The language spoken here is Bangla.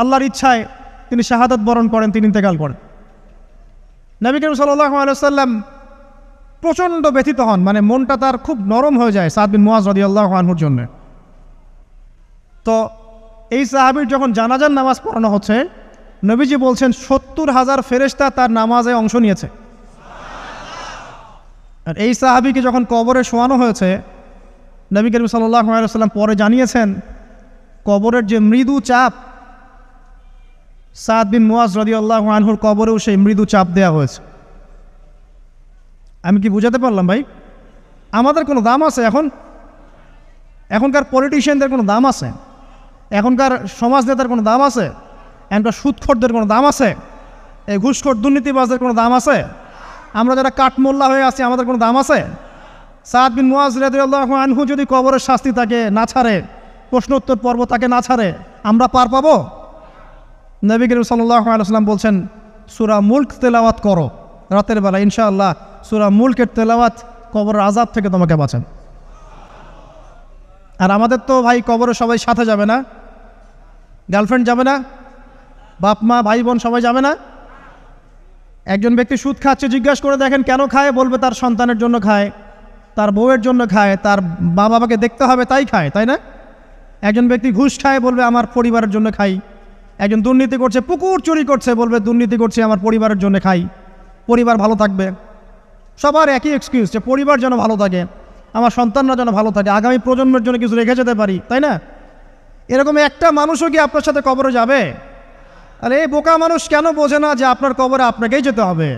আল্লাহর ইচ্ছায় তিনি শাহাদাত বরণ করেন, তিনি ইন্তেকাল করেন। নবী করিম সাল্লাহ প্রচণ্ড ব্যথিত হন মানে মনটা তার খুব নরম হয়ে যায় সাদ বিন মুয়াজ রদি আল্লাহ আনহুর জন্য। তো এই সাহাবির যখন জানাজার নামাজ পড়ানো হচ্ছে, নবীজি বলছেন, সত্তর হাজার ফেরেশতা তার নামাজে অংশ নিয়েছে। আর এই সাহাবিকে যখন কবরে শোয়ানো হয়েছে, নবী করিম সাল্লাহ আলাইসাল্লাম পরে জানিয়েছেন, কবরের যে মৃদু চাপ সাদ বিন মুয়াজ রদি আল্লাহ আনহুর কবরেও সেই মৃদু চাপ দেওয়া হয়েছে। আমি কি বুঝাতে পারলাম ভাই? আমাদের কোনো দাম আছে এখন? এখনকার পলিটিশিয়ানদের কোনো দাম আছে? এখনকার সমাজ নেতার কোনো দাম আছে? এখনকার সুদখোরদের কোনো দাম আছে? এই ঘুষখোর দুর্নীতিবাজদের কোনো দাম আছে? আমরা যারা কাঠমোল্লা হয়ে আছি, আমাদের কোনো দাম আছে? সাদ বিন মুয়াজ রাদিয়াল্লাহু আনহু যদি কবরের শাস্তি তাকে না ছাড়ে, প্রশ্নোত্তর পর্ব তাকে না ছাড়ে, আমরা পার পাবো? নবী করিম সাল্লাহ আলাইসাল্লাম বলছেন, সুরা মুল্ক তেলাওয়াত করো রাতের বেলা, ইনশাআল্লাহ সুরা মুল্কের তেলাওয়াত কবরের আজাব থেকে তোমাকে বাঁচান আর আমাদের তো ভাই কবরে সবাই সাথে যাবে না, গার্লফ্রেন্ড যাবে না, বাপ, মা, ভাই, বোন সবাই যাবে না। একজন ব্যক্তি সুদ খাচ্ছে, জিজ্ঞাসা করে দেখেন কেন খায়, বলবে তার সন্তানের জন্য খায়, তার বউয়ের জন্য খায়, তার মা বাবাকে দেখতে হবে, তাই খায়, তাই না? একজন ব্যক্তি ঘুষ খায়, বলবে আমার পরিবারের জন্য খাই। একজন দুর্নীতি করছে, পুকুর চুরি করছে বলবে, দুর্নীতি করছে, আমার পরিবারের জন্য খাই। পরিবার ভালো থাকবে। সবার একই এক্সকিউজ যে পরিবার যেন ভালো থাকে, আমার সন্তানরা যেন ভালো থাকে। আগামী প্রজন্মের জন্য কিছু রেখে যেতে পারি, তাই না? এরকম একটা মানুষও কি আপনার সাথে কবরে যাবে? আর এই বোকা মানুষ কেন বোঝে না যে আপনার কবরে আপনাকেই যেতে হবে?